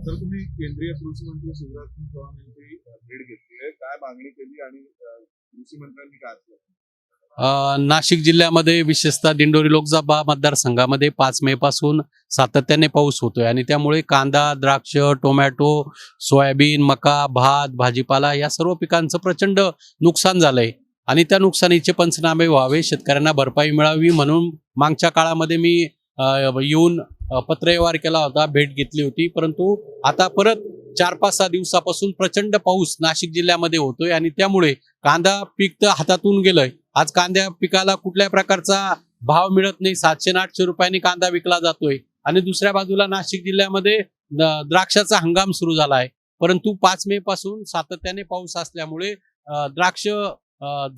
तर तुम्ही केंद्रीय कृषी मंत्री शिवराज सिंग चौहान यांची भेट घेतली आहे. काय मागणी केली आणि कृषी मंत्र्यांनी काय नाशिक जिल्ह्यामध्ये विशेषतः दिंडोरी लोकसभा मतदारसंघामध्ये पाच मे पासून सातत्याने पाऊस होतोय आणि त्यामुळे कांदा द्राक्ष टोमॅटो सोयाबीन मका भात भाजीपाला या सर्व पिकांचं प्रचंड नुकसान झालंय आणि त्या नुकसानीचे पंचनामे व्हावे शेतकऱ्यांना भरपाई मिळावी म्हणून मागच्या काळामध्ये मी येऊन पत्रव्यवहार केला होता भेट घेतली होती. परंतु आता परत चार पाच सहा दिवसापासून प्रचंड पाऊस नाशिक जिल्ह्यामध्ये होतोय आणि त्यामुळे कांदा पीक तर हातातून गेलंय. आज कांद्या पिकाला कुठल्या प्रकारचा भाव मिळत नाही. सातशे आठशे रुपयांनी कांदा विकला जातोय. आणि दुसऱ्या बाजूला नाशिक जिल्ह्यामध्ये द- द्राक्षाचा हंगाम सुरू झाला आहे परंतु पाच मे पासून सातत्याने पाऊस असल्यामुळे द्राक्ष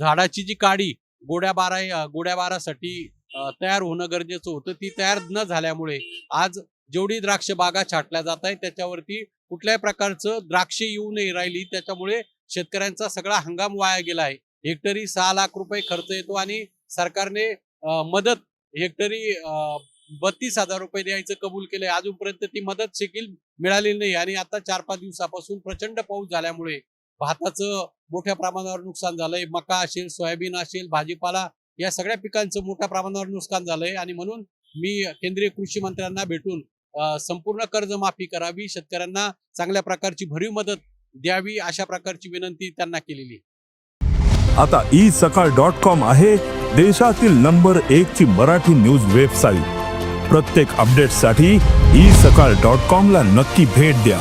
झाडाची जी काडी गोड्या बारा गोड्या बारासाठी तयार होणं गरजेचं होतं. ती तयार न झाल्यामुळे आज जेवढी द्राक्ष बागा छाटल्या जात आहेत त्याच्यावरती कुठल्याही प्रकारचं द्राक्ष येऊ नाही राहिली त्याच्यामुळे शेतकऱ्यांचा सगळा हंगाम वाया गेला आहे. हेक्टरी सहा लाख रुपये खर्च येतो आणि सरकारने मदत हेक्टरी बत्तीस हजार रुपये द्यायचं कबूल केलंय. अजूनपर्यंत ती मदत देखील मिळालेली नाही आणि आता चार पाच दिवसापासून प्रचंड पाऊस झाल्यामुळे भाताचं मोठ्या प्रमाणावर नुकसान झालंय. मका असेल सोयाबीन असेल भाजीपाला या सगळ्या पिकांचं मोठ्या प्रमाणावर नुकसान झालंय आणि म्हणून मी केंद्रीय कृषी मंत्र्यांना भेटून संपूर्ण कर्जमाफी करावी शेतकऱ्यांना चांगल्या प्रकारची भरीव मदत द्यावी अशा प्रकारची विनंती त्यांना केलेली आता ई सकाळ डॉट कॉम आहे देशातील नंबर एक ची मराठी न्यूज वेबसाईट. प्रत्येक अपडेटसाठी ई सकाळ डॉट कॉम ला नक्की भेट द्या.